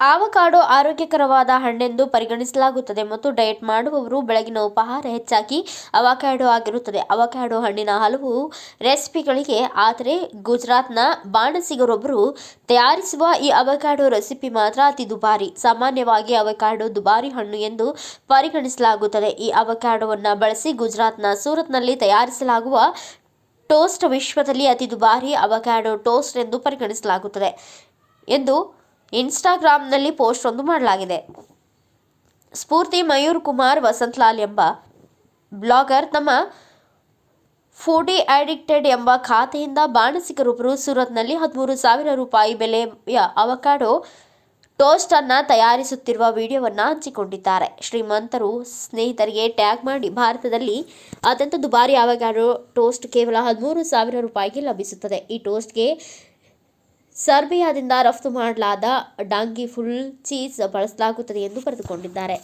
Avocado ಆರೋಗ್ಯಕರವಾದ ಹಣ್ಣೆಂದು ಪರಿಗಣಿಸಲಾಗುತ್ತದೆ ಮತ್ತು ಡಯಟ್ ಮಾಡುವವರು ಬೆಳಗಿನ ಉಪಹಾರ ಹೆಚ್ಚಾಗಿ ಅವಕಾಡೋ ಆಗಿರುತ್ತದೆ. ಅವಕಾಡೋ ಹಣ್ಣಿನ ಹಲವು ರೆಸಿಪಿಗಳಿಗೆ ಆದರೆ ಗುಜರಾತ್ನ ಬಾಣಸಿಗರೊಬ್ಬರು ತಯಾರಿಸುವ ಈ ಅವಕಾಡೋ ರೆಸಿಪಿ ಮಾತ್ರ ಅತಿ ದುಬಾರಿ. ಸಾಮಾನ್ಯವಾಗಿ ಅವಕಾಡೋ ದುಬಾರಿ ಹಣ್ಣು ಎಂದು ಪರಿಗಣಿಸಲಾಗುತ್ತದೆ. ಈ ಅವಕಾಡೋವನ್ನು ಬಳಸಿ ಗುಜರಾತ್ನ ಸೂರತ್ನಲ್ಲಿ ತಯಾರಿಸಲಾಗುವ ಟೋಸ್ಟ್ ವಿಶ್ವದಲ್ಲಿ ಅತಿ ದುಬಾರಿ ಅವಕಾಡೋ ಟೋಸ್ಟ್ ಎಂದು ಪರಿಗಣಿಸಲಾಗುತ್ತದೆ ಎಂದು ಇನ್ಸ್ಟಾಗ್ರಾಂನಲ್ಲಿ ಪೋಸ್ಟ್ ಒಂದು ಮಾಡಲಾಗಿದೆ. ಸ್ಫೂರ್ತಿ ಮಯೂರ್ ಕುಮಾರ್ ವಸಂತ್ಲಾಲ್ ಎಂಬ ಬ್ಲಾಗರ್ ತಮ್ಮ ಫೂಡಿ ಅಡಿಕ್ಟೆಡ್ ಎಂಬ ಖಾತೆಯಿಂದ ಬಾಣಸಿಗರೊಬ್ಬರು ಸೂರತ್ನಲ್ಲಿ ಹದಿಮೂರು ಸಾವಿರ ರೂಪಾಯಿ ಬೆಲೆಯ ಅವಕಾಡೋ ಟೋಸ್ಟ್ ಅನ್ನ ತಯಾರಿಸುತ್ತಿರುವ ವಿಡಿಯೋವನ್ನು ಹಂಚಿಕೊಂಡಿದ್ದಾರೆ. ಶ್ರೀಮಂತರು ಸ್ನೇಹಿತರಿಗೆ ಟ್ಯಾಗ್ ಮಾಡಿ, ಭಾರತದಲ್ಲಿ ಅತ್ಯಂತ ದುಬಾರಿ ಅವಕಾಡೋ ಟೋಸ್ಟ್ ಕೇವಲ ಹದಿಮೂರು ಸಾವಿರ ರೂಪಾಯಿಗೆ ಲಭಿಸುತ್ತದೆ. ಈ ಟೋಸ್ಟ್ಗೆ ಸರ್ಬಿಯಾದಿಂದ ರಫ್ತು ಮಾಡಲಾದ ಡಾಂಗಿ ಫುಲ್ ಚೀಸ್ ಬಳಸಲಾಗುತ್ತದೆ ಎಂದು ಬರೆದುಕೊಂಡಿದ್ದಾರೆ.